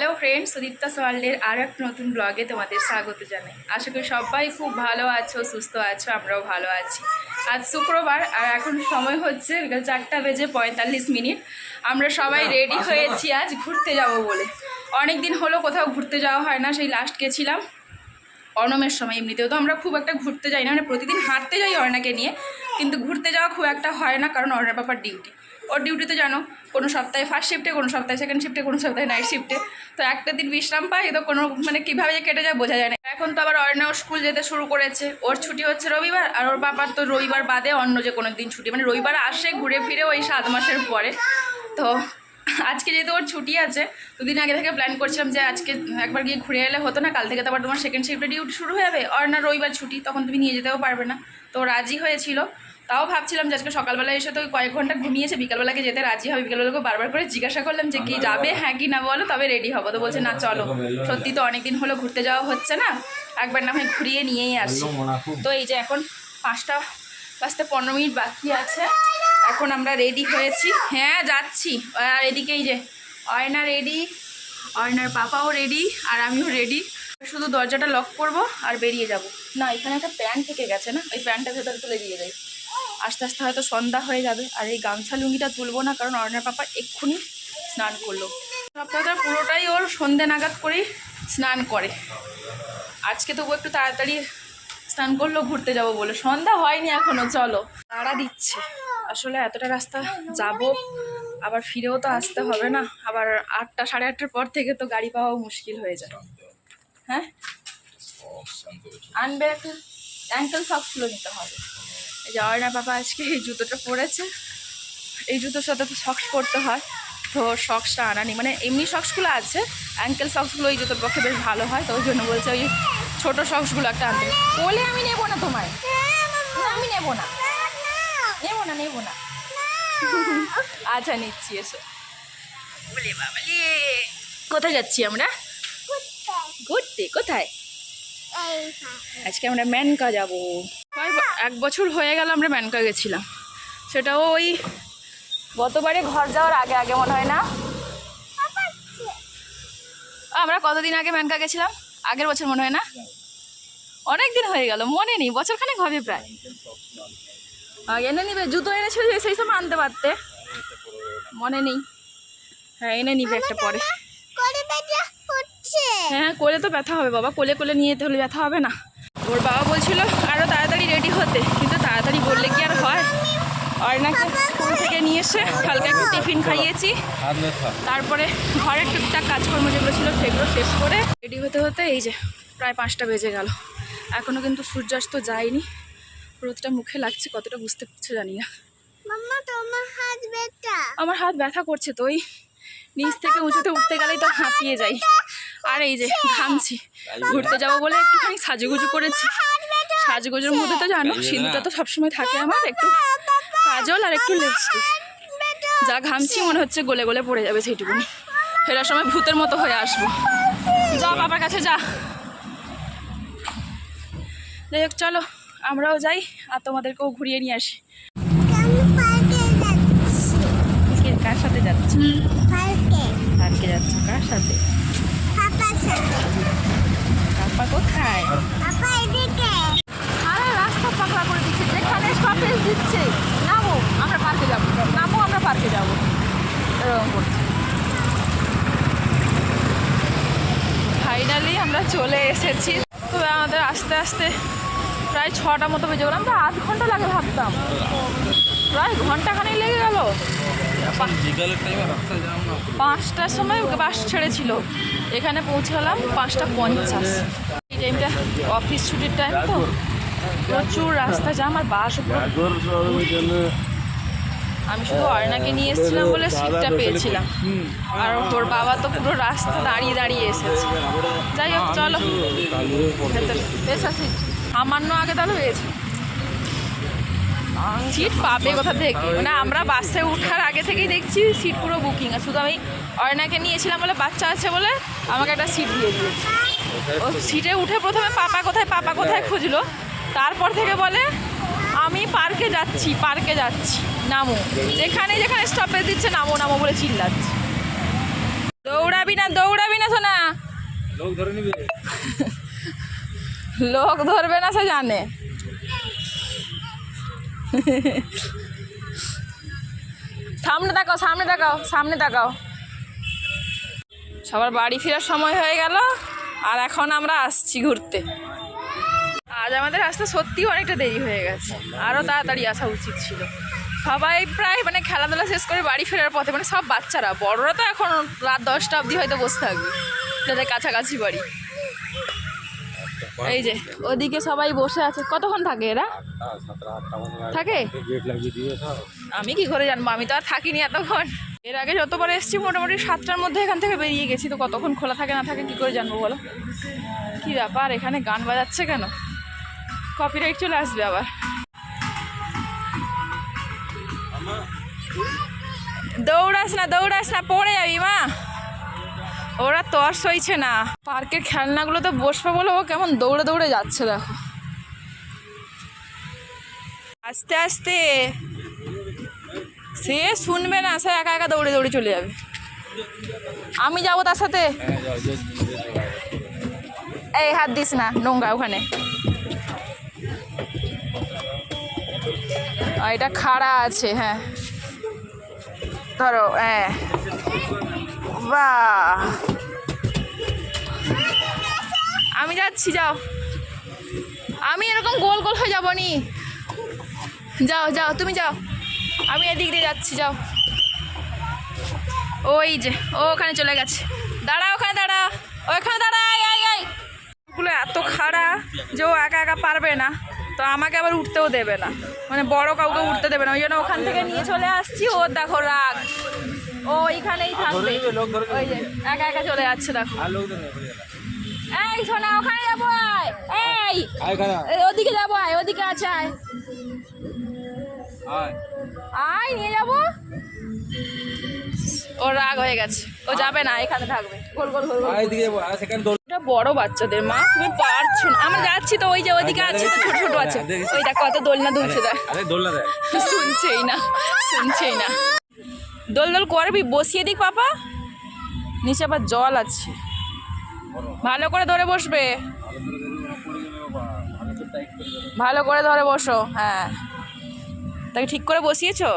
Hello friends Sudipta সোয়াল্ডের আর এক নতুন ব্লগে তোমাদের স্বাগত জানাই। আশা করি সবাই খুব ভালো আছো সুস্থ আছো আমরাও ভালো আছি। আজ শুক্রবার আর এখন সময় হচ্ছে বিকাল চারটা বেজে পঁয়তাল্লিশ মিনিট। আমরা সবাই রেডি হয়েছি আজ ঘুরতে যাব বলে। অনেক দিন হলো কোথাও ঘুরতে যাওয়া হয় না সেই লাস্ট গেছিলাম। অনমের সময় এমনিতেও তো আমরা খুব একটা ঘুরতে যাই না মানে প্রতিদিন হাঁটতে যাই অর্ণাকে নিয়ে কিন্তু ঘুরতে যাওয়া খুব একটা হয় না কারণ অর্ণার পাপার ডিউটি ওর ডিউটিতে জানো, কোনো সপ্তাহে ফার্স্ট শিফটে কোনো সপ্তাহে সেকেন্ড শিফটে কোনো সপ্তাহে নাইট শিফটে তো একটা দিন বিশ্রাম পাই তো কোনো মানে কীভাবে যে কেটে যায় বোঝা যায় না। এখন তো আবার অর্ণাও স্কুল যেতে শুরু করেছে। ওর ছুটি হচ্ছে রবিবার, আর ওর বাবার তো রবিবার বাদে অন্য যে কোনো দিন ছুটি। মানে রবিবার আসে, ঘুরে ফিরে ওই সাত মাসের পরে। তো আজকে যেহেতু ওর ছুটি আছে, দুদিন আগে থেকে প্ল্যান করছিলাম যে আজকে একবার গিয়ে ঘুরে এলে হতো না, কাল থেকে তো আবার তোমার সেকেন্ড শিফটে ডিউটি শুরু হয়ে যাবে। আর রবিবার ছুটি, তখন তুমি নিয়ে যেতেও পারবে না। তো রাজি হয়েছিল। তাও ভাবছিলাম যে আজকে সকালবেলা এসে তো কয়েক ঘণ্টা ঘুমিয়েছে বিকালবেলাকে যেতে রাজি হবে। বিকালবেলাকে বারবার করে জিজ্ঞাসা করলাম যে কি যাবে? হ্যাঁ কি না বলো? তবে রেডি হব। তো বলছে না চলো। সত্যি তো অনেকদিন হলো ঘুরতে যাওয়া হচ্ছে না। একবার না হয় ঘুরিয়ে নিয়েই আসি। তো এই যে এখন পাঁচটা বাজতে পনেরো মিনিট বাকি আছে। এখন আমরা রেডি হয়েছি। হ্যাঁ যাচ্ছি। আর এদিকে এই যে অয়না রেডি অয়নার পাপাও রেডি আর আমিও রেডি শুধু দরজাটা লক করব আর বেরিয়ে যাব। না এখানে একটা প্যান্ট থেকে গেছে না? ওই প্যান্টটা ভেতরে তুলে দিয়ে যাই। আস্তে আস্তে হয়তো সন্ধ্যা হয়ে যাবে। আর এই গামছা লুঙ্গিটা তুলবো না, কারণ অর্ণার পাপা এক্ষুনি স্নান করল। সপ্তাহটা পুরোটাই ওর সন্ধে নাগাদ করেই স্নান করে। আজকে তবু একটু তাড়াতাড়ি স্নান করল, ঘুরতে যাব বলে। সন্ধ্যা হয়নি এখনও, চলো। তাড়া দিচ্ছে। আসলে এতটা রাস্তা যাব, আবার ফিরেও তো আসতে হবে না। আবার আটটা, সাড়ে আটটার পর থেকে তো গাড়ি পাওয়াও মুশকিল হয়ে যায়। হ্যাঁ? আনবে একটা অ্যাঙ্কেল সক্সগুলো নিতে হবে। এই যে অয়না বাবা আজকে এই জুতোটা পরেছে। এই জুতোর সাথে তো সক্স পরতে হয় তো সক্সটা আনা নেই। মানে এমনি সক্সগুলো আছে অ্যাঙ্কেল সক্সগুলো এই জুতোর পক্ষে বেশ ভালো হয় তো ওই জন্য বলছে ওই ছোটো সক্সগুলো একটা আনতে। বলে আমি নেব না তোমায়। আমি নেব না। নেব না নেব না। আচ্ছা নিচ্ছি এসো। বলে বাবালে কোথায় যাচ্ছি আমরা? ঘুরতে কোথায়? আজকে আমরা ম্যানকা যাব। এক বছর হয়ে গেল আমরা ম্যানকা গেছিলাম। সেটাও ওই গতবারে ঘর যাওয়ার আগে আগে মনে হয় না? আমরা কতদিন আগে ম্যানকা গেছিলাম? আগের বছর মনে হয় না? অনেক দিন হয়ে গেল মনে নেই বছরখানেক হবে প্রায়। এনে নিবে জুতো এনেছিল সেই সময় আনতে পারতে। মনে নেই। হ্যাঁ এনে নিবে একটা পরে। হ্যাঁ কোলে তো ব্যথা হবে বাবা কোলে কোলে নিয়ে যেতে হলে ব্যথা হবে না। ওর বাবা বলছিল আরও তাড়াতাড়ি রেডি হতে। কিন্তু তাড়াতাড়ি বললে কি আর হয়? অর্ণাকে স্কুল থেকে নিয়ে এসে হালকা একটু টিফিন খাইয়েছি। তারপরে ঘরের টুকটাক কাজকর্ম যেগুলো ছিল সেগুলো শেষ করে রেডি হতে হতে এই যে প্রায় পাঁচটা বেজে গেল। এখনও কিন্তু সূর্যাস্ত যায়নি। রোদটা মুখে লাগছে কতটা বুঝতে পারছ জানি না। আমার হাত ব্যথা করছে তো ওই নিচ থেকে উঁচুতে উঠতে গেলেই তো হাঁপিয়ে যাই। আর এই যে ঘামছি। ঘুরতে যাব বলে একটুখানি সাজুগুজু করেছি। সাজুগুজুর মধ্যে তো জানো সিঁদুরটা তো সবসময় থাকে আমার একটু কাজল আর একটু লিপস্টিক যা ঘামছি মনে হচ্ছে গলে গলে পড়ে যাবে সেইটুকুনি। ফেরার সময় ভূতের মতো হয়ে আসব। যা বাবার কাছে যা। যাই হোক চলো আমরাও যাই আর তোমাদেরকেও ঘুরিয়ে নিয়ে আসি। কার সাথে যাচ্ছি? পার্কে। পার্কে যাচ্ছ কার সাথে পাপার সাথে কাপা পাপা রাস্তা পাকড়া করে দিচ্ছে। যেখানে স্টপেজ দিচ্ছে। নামো আমরা পার্কে যাব। নামো আমরা পার্কে যাব। এরকম করছে। ফাইনালি আমরা চলে এসেছি। তবে আমাদের আস্তে আস্তে প্রায় ছটা মতো বেজে গেল। আমরা আধ ঘণ্টা লাগে ভাবতাম। প্রায় ঘন্টাখানেক লেগে গেল। বিকালের টাইমে রাস্তা জ্যাম না। পাঁচটার সময় বাস ছেড়েছিল। এখানে পৌঁছালাম পাঁচটা পঞ্চাশ। এই টাইমটা অফিস ছুটির টাইম তো। প্রচুর রাস্তা জ্যাম আর বাস আমি শুধু অর্ণাকে নিয়ে এসেছিলাম বলে সিটটা পেয়েছিলাম। আর তোর বাবা তো পুরো রাস্তা দাঁড়িয়ে দাঁড়িয়ে এসেছে। যাই হোক চলো। সামান্য আগে তাহলে পেয়েছি সিট পাবে কোথা থেকে? মানে আমরা বাসে ওঠার আগে থেকেই দেখছি সিট পুরো বুকিং আর শুধু আমি অর্ণাকে নিয়েছিলাম বলে বাচ্চা আছে বলে আমাকে একটা সিট দিয়ে দিয়েছে। সিটে উঠে প্রথমে পাপা কোথায় পাপা কোথায় খুঁজলো? তারপর থেকে বলে আমি পার্কে যাচ্ছি পার্কে যাচ্ছি নামো। যেখানে যেখানে স্টপেজ দিচ্ছে নামো নামো বলে চিল্লাচ্ছে। দৌড়াবি না দৌড়াবি না শোনা লোক ধরে নিবে? লোক ধরবে না সে জানে। সামনে তাকাও সামনে তাকাও সামনে তাকাও। সবার বাড়ি ফেরার সময় হয়ে গেল। আর এখন আমরা আসছি ঘুরতে। আজ আমাদের আসতে সত্যি অনেকটা দেরি হয়ে গেছে। আরও তাড়াতাড়ি আসা উচিত ছিল। সবাই প্রায় মানে খেলাধুলা শেষ করে বাড়ি ফেরার পথে মানে সব বাচ্চারা বড়রা তো এখন রাত দশটা অবধি হয়তো বসে থাকবে যাদের কাছাকাছি বাড়ি। এই যে ওদিকে সবাই বসে আছে। কতক্ষণ থাকে এরা? থাকে? আমি কি করে জানব? আমি তো আর থাকিনি এতক্ষণ। এর আগে যতবার এসেছি, মোটামুটি সাতটার মধ্যে এখান থেকে বেরিয়ে গেছি। তো কতক্ষণ খোলা থাকে, না থাকে, কি করে জানব বলো? কি ব্যাপার, এখানে গান বাজাচ্ছে কেন? কপিরাইট চলে আসবে আবার। দৌড়াস না দৌড়াস না, পড়ে যাবি মা। ওরা তর সইছে না। পার্কের খেলনাগুলো তো বসবে বলে ও কেমন দৌড়ে দৌড়ে যাচ্ছে দেখো। আস্তে আস্তে। সে শুনবে না, সে একা একা দৌড়ে দৌড়ে চলে যাবে। আমি যাব তার সাথে? এই হাত দিস না, নোংরা ওখানে। এটা খাড়া আছে হ্যাঁ। ধরো হ্যাঁ। বাহ। আমি যাচ্ছি, যাও। আমি এরকম গোল গোল হয়ে যাব নি যাও যাও, তুমি যাও। আমি এদিক দিয়ে যাচ্ছি যাও। ওই যে ও ওখানে চলে গেছে। দাঁড়া ওখানে দাঁড়া। ওখানে দাঁড়া আয় আয় আয়। গুলো এত খাড়া যে ও একা একা পারবে না। তো আমাকে আবার উঠতেও দেবে না। মানে বড় কাউকে উঠতে দেবে না। ওই জন্য ওখান থেকে নিয়ে চলে আসছি। ও দেখো রাগ। ও ওইখানেই থাকবে। ওই যে একা একা চলে যাচ্ছে দেখো। এই ওখানে যাব আয়। এই। এই, ওদিকে যাব আয় ওদিকে আছে আয়। আয় নিয়ে যাব। ওর রাগ হয়ে গেছে। ও যাবে না এখানে থাকবে। গোল গোল গোল ওটা বড় বাচ্চাদের মা তুমি পারছ না। আমরা যাচ্ছি তো ওই যে ওইদিকে আছে তো ছোট ছোট আছে। ওই দেখ কত দোলনা দুলছে দেখ। আরে দৌড়লা দেয় শুনছেই না শুনছেই না। দোল দোল করবি? বসিয়ে দিক পাপা। নিচে আবার জল আছে। ভালো করে ধরে বসবে। ভালো করে ধরে বসো হ্যাঁ। তাকে ঠিক করে বসিয়েছো?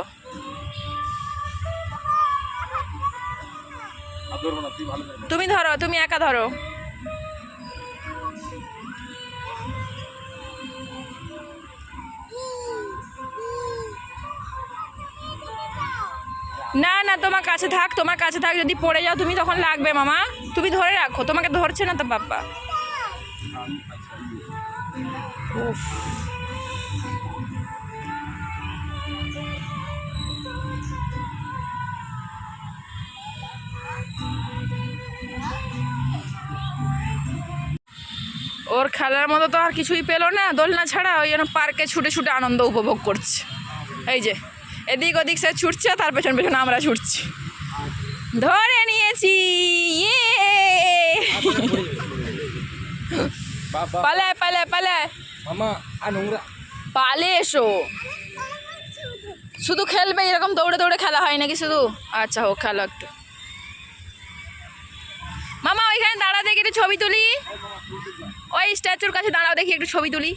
তুমি ধরো, তুমি একা ধরো। না না, তোমার কাছে থাক, তোমার কাছে থাক, যদি পড়ে যাও তুমি তখন লাগবে, মামা। তুমি ধরে রাখো, তোমাকে ধরছে না তো বাপ্পা। উফ। ওর খেলার মতো তো আর কিছুই পেল না দোলনা ছাড়া ওই জন্য পার্কে ছুটে ছুটে আনন্দ উপভোগ করছে। এই যে এদিক ওদিক সে ছুটছে তার পেছন পেছনে আমরা ছুটছি। ধরে নিয়েছি ইয়ে! পালায় পালায় পালায়। পালে এসো। শুধু খেলবে এরকম দৌড়ে দৌড়ে খেলা হয় নাকি শুধু? আচ্ছা হোক খেলো একটু। মামা ওইখানে দাঁড়া দেখি একটু ছবি তুলি। ওই স্ট্যাচুর কাছে দাঁড়াও, দেখি একটু ছবি তুলি।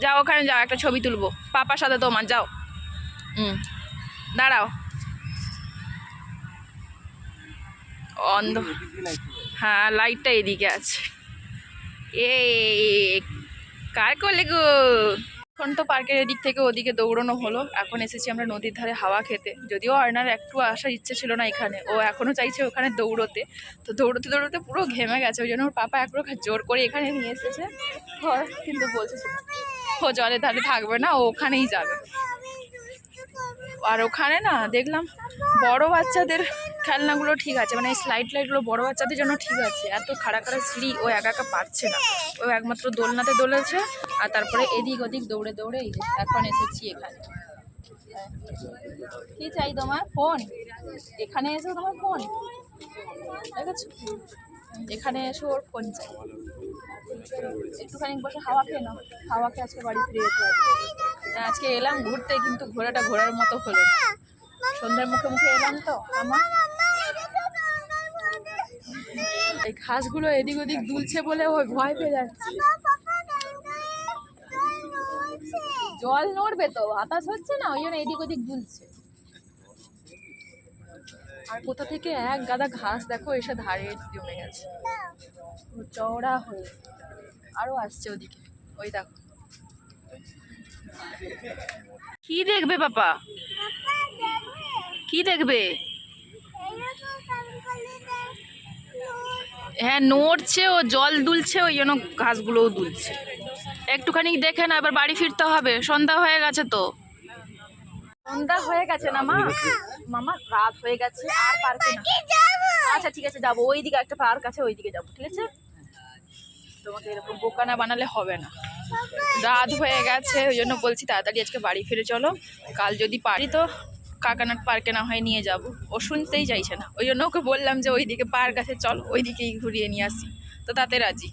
যাও, ওখানে যাও, একটা ছবি তুলবো। পাপার সাথে তোমার, যাও। হুম, দাঁড়াও। অন্ধ হ্যাঁ লাইটটা এদিকে আছে। এ, কার করলে গো? এখন তো পার্কের এদিক থেকে ওদিকে দৌড়ানো হলো। এখন এসেছি আমরা নদীর ধারে হাওয়া খেতে। যদিও আর্নার একটু আসার ইচ্ছে ছিল না এখানে, ও এখনও চাইছে ওখানে দৌড়োতে। তো দৌড়তে দৌড়তে পুরো ঘেমে গেছে, ওই জন্য ওর পাপা এক প্রকার জোর করে এখানে নিয়ে এসেছে। কিন্তু বলছে ও জলের ধারে থাকবে না, ও ওখানেই যাবে। আর ওখানে না, দেখলাম বড় বাচ্চাদের খেলনাগুলো ঠিক আছে মানে স্লাইড লাইটগুলো বড় বাচ্চাদের জন্য ঠিক আছে, এত খাড়া খাড়া সিঁড়ি ও একা একা পারছে না। ও একমাত্র দোলনাতে দোলেছে, আর তারপরে এদিক ওদিক দৌড়ে দৌড়ে এখন এসেছি এখানে। কি চাই তোমার? ফোন? এখানে এসো তোমার ফোন। দেখেছ? এখানে এসো ওর ফোন চাই। একটুখানি বসে হাওয়া খেয়ে নাও। হাওয়া খেয়ে আজকে বাড়ি ফিরে যেতে হবে। আজকে এলাম ঘুরতে, কিন্তু ঘোরাটা ঘোরার মতো হলো। সন্ধ্যার মুখে মুখে এলাম তো, আমার। এই ঘাসগুলো এদিক ওদিক দুলছে বলে ওই ভয় পেয়ে যাচ্ছে। জল নড়বে তো, বাতাস হচ্ছে না, ওই জন্য এদিক ওদিক দুলছে। আর কোথা থেকে এক গাদা ঘাস দেখো, এসে ধারে জমে গেছে। চওড়া হয়ে। আরও আসছে ওদিকে, ওই দেখো। কি দেখবে বাবা? কি দেখবে? হ্যাঁ নড়ছে ও জল দুলছে ওই জন্য ঘাসগুলোও দুলছে। একটুখানি দেখে না এবার বাড়ি ফিরতে হবে। সন্ধ্যা হয়ে গেছে তো। সন্ধ্যা হয়ে গেছে না মা? মামা রাত হয়ে গেছে আর পার্কে না। আচ্ছা ঠিক আছে যাব। ওইদিকে একটা পার্ক আছে ওইদিকে যাব ঠিক আছে? তোমাকে এরকম বোকা না বানালে হবে না। রাত হয়ে গেছে ওই জন্য বলছি তাড়াতাড়ি আজকে বাড়ি ফিরে চলো। কাল যদি পারি তো কাকানাট পার্কে না হয় নিয়ে যাব। ও শুনতেই চাইছে না। ওই জন্য ওকে বললাম যে, ওইদিকে পার্ক আছে, চল, ওইদিকেই ঘুরিয়ে নিয়ে আসি। তো তাতে রাজি।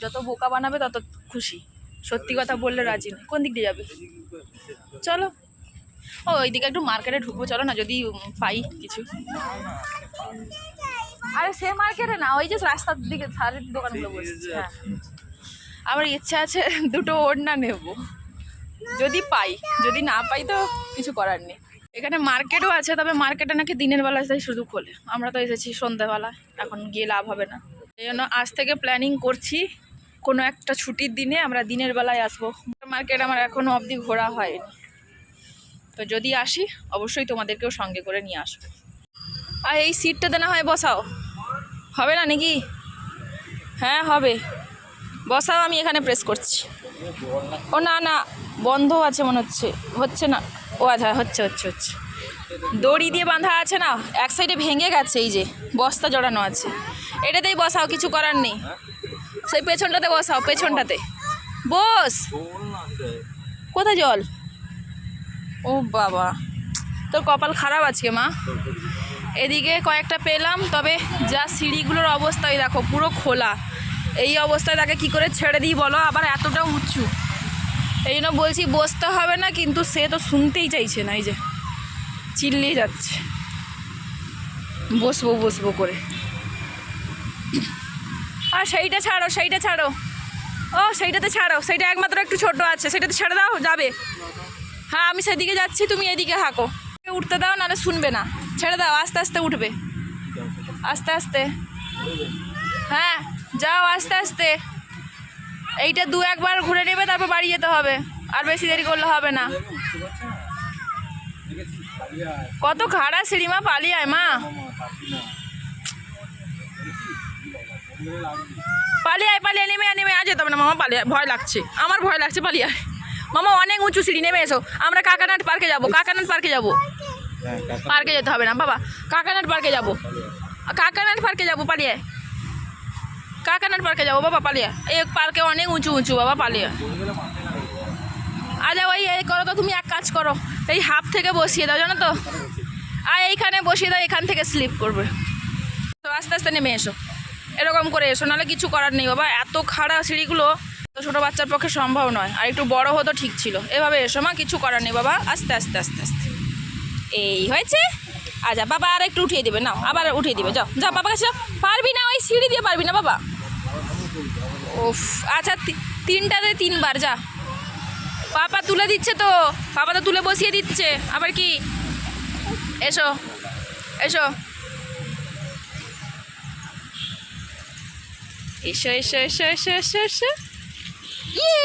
যত বোকা বানাবে, তত খুশি। সত্যি কথা বললে রাজি না কোন দিক দিয়ে যাবে? চলো। ও, ওইদিকে একটু মার্কেটে ঢুকবো, চলো না, যদি পাই কিছু। আরে সে মার্কেটে না, ওই যে রাস্তার দিকে ধারের দোকানগুলো বসছে হ্যাঁ। আমার ইচ্ছা আছে, দুটো ওড়না নেব। যদি পাই, যদি না পাই তো কিছু করার নেই। এখানে মার্কেটও আছে, তবে মার্কেটে নাকি দিনের বেলায় শুধু খোলে। আমরা তো এসেছি সন্ধ্যেবেলা, এখন গিয়ে লাভ হবে না। এই জন্য আজ থেকে প্ল্যানিং করছি, কোনো একটা ছুটির দিনে আমরা দিনের বেলায় আসব। মার্কেট আমার এখনও অবধি ঘোরা হয়নি। তো যদি আসি, অবশ্যই তোমাদেরকেও সঙ্গে করে নিয়ে আসব। আর এই সিটটাতে না হয় বসাও। হবে না নাকি? হ্যাঁ হবে। বসাও, আমি এখানে প্রেস করছি। ও না না, বন্ধ আছে মনে হচ্ছে। হচ্ছে না। ও আচ্ছা হচ্ছে হচ্ছে হচ্ছে। দড়ি দিয়ে বাঁধা আছে না, এক সাইডে ভেঙে গেছে এই যে, বস্তা জড়ানো আছে। এটাতেই বসাও, কিছু করার নেই। সেই পেছনটাতে বসাও, পেছনটাতে। বস! কোথায় জল? ও বাবা, তোর কপাল খারাপ আজকে, মা। এদিকে কয়েকটা পেলাম, তবে যা সিঁড়িগুলোর অবস্থা, ওই দেখো, পুরো খোলা। এই অবস্থায় তাকে কি করে ছেড়ে দিই বলো? আবার এতটা উঁচু। এই জন্য বলছি, বসতে হবে না, কিন্তু সে তো শুনতেই চাইছে না, এই যে চিল্লিয়ে যাচ্ছে। বসবো বসবো করে। আর সেইটা ছাড়ো সেইটা ছাড়ো। ও সেইটাতে ছাড়ো, সেইটা একমাত্র একটু ছোট আছে সেটাতে ছেড়ে দাও, যাবে। হ্যাঁ আমি সেদিকে যাচ্ছি, তুমি এদিকে হাঁকো। উঠতে দাও, নাহলে শুনবে না। ছেড়ে দাও, আস্তে আস্তে উঠবে। আস্তে আস্তে। হ্যাঁ যাও, আস্তে আস্তে। এইটা দু একবার ঘুরে নেবে তারপর বাড়ি যেতে হবে। আর বেশি দেরি করলে হবে না। কত খাড়া সিঁড়ি মা পালিয়ে আয় মা পালিয়ে আয় পালিয়ে নেমে নেমে যেতে হবে না। মামা পালিয়ে ভয় লাগছে। আমার ভয় লাগছে পালিয়ে আয় মামা অনেক উঁচু সিঁড়ি নেমে এসো। আমরা কাকানাট পার্কে যাব কাকানাট পার্কে যাব। পার্কে যেতে হবে না বাবা। কাকানাট পার্কে যাব। কাকানাট পার্কে যাব পালিয়ে আয়। কাকানাট পার্কে যাব? বাবা, পালিয়ে। এই পার্কে অনেক উঁচু উঁচু, বাবা, পালিয়া। আচ্ছা ওই, এই করো তো, তুমি এক কাজ করো। এই হাফ থেকে বসিয়ে দাও, জানো তো? আর এইখানে বসিয়ে দাও, এখান থেকে স্লিপ করবে। তো আস্তে আস্তে নেমে এসো। এরকম করে এসো, নাহলে কিছু করার নেই, বাবা। এত খাড়া সিঁড়িগুলো তো ছোটো বাচ্চার পক্ষে সম্ভব নয়। আর একটু বড় হতো ঠিক ছিল। এভাবে এসো, মা, কিছু করার নেই, বাবা। আস্তে আস্তে আস্তে আস্তে। এই হয়েছে? আচ্ছা বাবা আর একটু উঠিয়ে দেবে, নাও। আবার উঠিয়ে দিবে, যাও। যাও, বাবা কাছে পারবি না, ওই সিঁড়ি দিয়ে পারবি না, বাবা। ওফ আচ্ছা তিনটাতে তিনবার, যা। পাপা তুলে দিচ্ছে তো পাপা তো তুলে বসিয়ে দিচ্ছে। আবার কি? এসো এসো। এসো এসো এসো এসো এসো এসো। ইয়ে!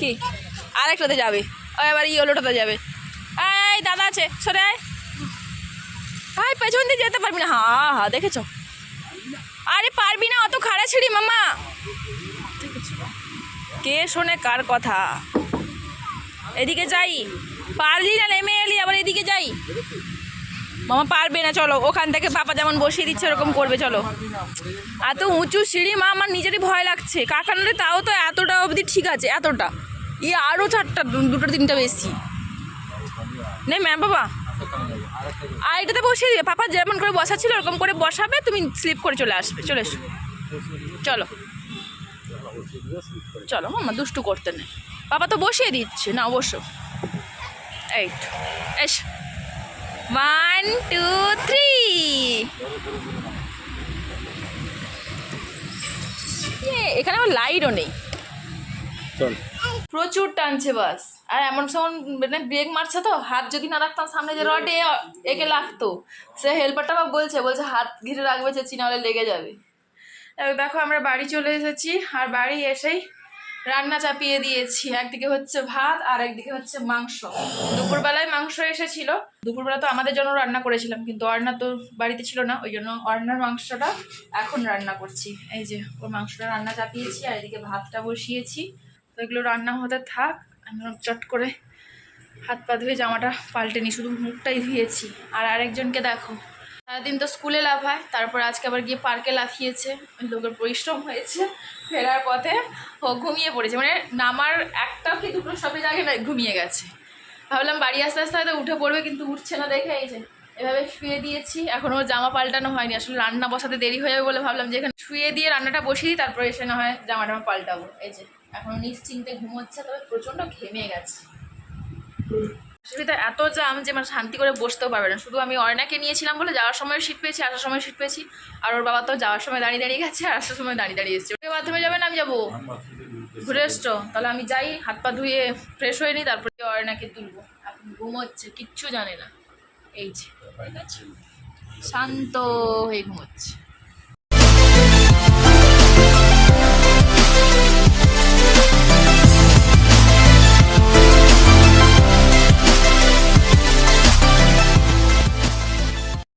কি? আরেকটাতে যাবে। ও এবার ইয়েলোটাতে যাবে। এই, দাদা আছে, সরে আয়। আয়, পেছন দিয়ে যেতে পারবি না। হা হা, দেখেছ? আরে পারবি না, অত খাড়া ছিড়ি মামা। কে শোনে কার কথা? এদিকে যাই। পারলি না নেমে এলি, আবার এদিকে যাই। মামা পারবে না, চলো, ওখান থেকে পাপা যেমন বসিয়ে দিচ্ছে, ওরকম করবে, চলো। এত উঁচু সিঁড়ি, মা, আমার নিজেরই ভয় লাগছে। কাকানোরে, তাও তো এতটা অবধি ঠিক আছে, এতটা। ই আরও চারটা দুটো, তিনটা বেশি। নে, ম্যাম, বাবা। আর এটাতে বসিয়ে দিবে। পাপা যেমন করে বসা ছিল, ওরকম করে বসাবে, তুমি স্লিপ করে চলে আসবে, চলে এসো। চলো। চলো মামা দুষ্টু করতে নেই। পাপা তো বসিয়ে দিচ্ছে না অবশ্য এই এস। ওয়ান টু থ্রি এখানে আমার লাইটও নেই। চল। প্রচুর টানছে বাস। আর এমন সময় মানে ব্রেক মারছে তো, হাত যদি না রাখতাম সামনে যে রডে একে লাগতো। সে হেল্পারটা আবার বলছে বলছে, হাত ঘিরে রাখবে যে চিনালে লেগে যাবে। দেখো আমরা বাড়ি চলে এসেছি, আর বাড়ি এসেই রান্না চাপিয়ে দিয়েছি। একদিকে হচ্ছে ভাত, আর একদিকে হচ্ছে মাংস। দুপুরবেলায় মাংস এসেছিল। দুপুরবেলা তো আমাদের জন্য রান্না করেছিলাম, কিন্তু অর্ণা তো বাড়িতে ছিল না, ওই জন্য অর্ণার মাংসটা এখন রান্না করছি। এই যে, ওর মাংসটা রান্না চাপিয়েছি, আর এদিকে ভাতটা বসিয়েছি। এগুলো রান্না হতে থাক, আমি চট করে হাত পা ধুয়ে জামাটা পাল্টে নি শুধু মুখটাই ধুয়েছি। আর আরেকজনকে দেখো, সারাদিন তো স্কুলে লাফায় তারপর আজকে আবার গিয়ে পার্কে লাফিয়েছে লোকের পরিশ্রম হয়েছে, ফেরার পথে ও ঘুমিয়ে পড়েছে মানে নামার একটা কি দুটো সবে জায়গায় না ঘুমিয়ে গেছে। ভাবলাম বাড়ি আস্তে আস্তে হয়তো উঠে পড়বে, কিন্তু উঠছে না দেখে এই যে, এভাবে শুয়ে দিয়েছি এখনও জামা পাল্টানো হয়নি, আসলে রান্না বসাতে দেরি হয়ে যাবে বলে ভাবলাম যে এখানে শুয়ে দিয়ে রান্নাটা বসিয়ে দিই, তারপরে এসে না হয় জামা টামা পাল্টাবো, এই যে। এখনও নিশ্চিন্তে ঘুমোচ্ছে তবে প্রচণ্ড ঘেমে গেছে। অসুবিধা এত জাম যে মানে শান্তি করে বসতেও পারবে না। শুধু আমি অর্ণাকে নিয়েছিলাম বলে যাওয়ার সময় সিট পেয়েছি আসার সময় সিট পেয়েছি আর ওর বাবা তো যাওয়ার সময় দাঁড়িয়ে দাঁড়িয়ে গেছে আর আসার সময় দাঁড়িয়ে দাঁড়িয়ে এসেছে। ওকে মাধ্যমে যাবেন আমি যাব? ঘুরে এসছো? তাহলে আমি যাই হাত পা ধুয়ে ফ্রেশ হয়ে নিই তারপরে অর্ণাকে তুলবো। এখন ঘুমোচ্ছে কিচ্ছু জানে না। এই যে ঠিক আছে? শান্ত হয়ে ঘুমোচ্ছে।